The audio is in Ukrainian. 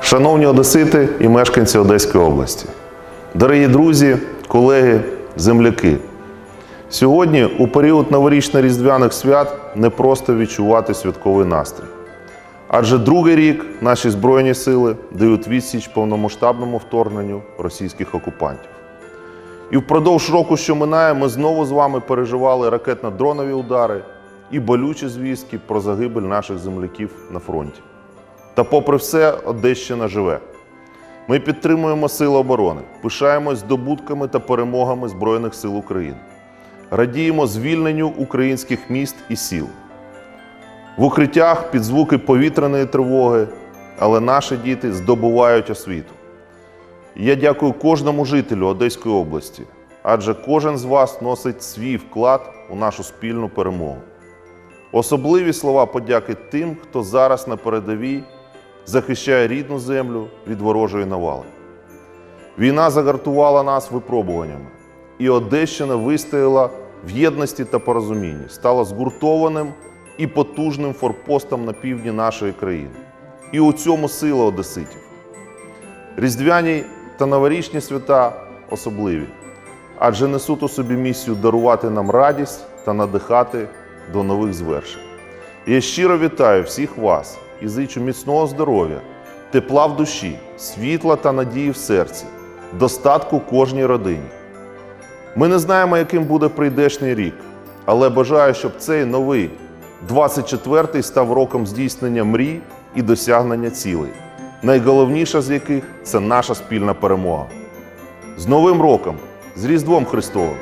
Шановні одесити і мешканці Одеської області, дорогі друзі, колеги, земляки. Сьогодні, у період новорічно-різдвяних свят, не просто відчувати святковий настрій. Адже другий рік наші Збройні сили дають відсіч повномасштабному вторгненню російських окупантів. І впродовж року, що минає, ми знову з вами переживали ракетно-дронові удари і болючі звістки про загибель наших земляків на фронті. Та попри все, Одещина живе. Ми підтримуємо Сили оборони, пишаємось здобутками та перемогами Збройних сил України, радіємо звільненню українських міст і сіл. В укриттях під звуки повітряної тривоги, але наші діти здобувають освіту. Я дякую кожному жителю Одеської області, адже кожен з вас носить свій вклад у нашу спільну перемогу. Особливі слова подяки тим, хто зараз на передовій захищає рідну землю від ворожої навали. Війна загартувала нас випробуваннями, і Одещина вистояла в єдності та порозумінні, стала згуртованим і потужним форпостом на півдні нашої країни. І у цьому сила одеситів. Різдвяні та новорічні свята особливі, адже несуть у собі місію дарувати нам радість та надихати до нових звершень. Я щиро вітаю всіх вас і зичу міцного здоров'я, тепла в душі, світла та надії в серці, достатку кожній родині. Ми не знаємо, яким буде прийдешній рік, але бажаю, щоб цей новий 24-й став роком здійснення мрій і досягнення цілей, найголовніша з яких це наша спільна перемога. З Новим роком, з Різдвом Христовим!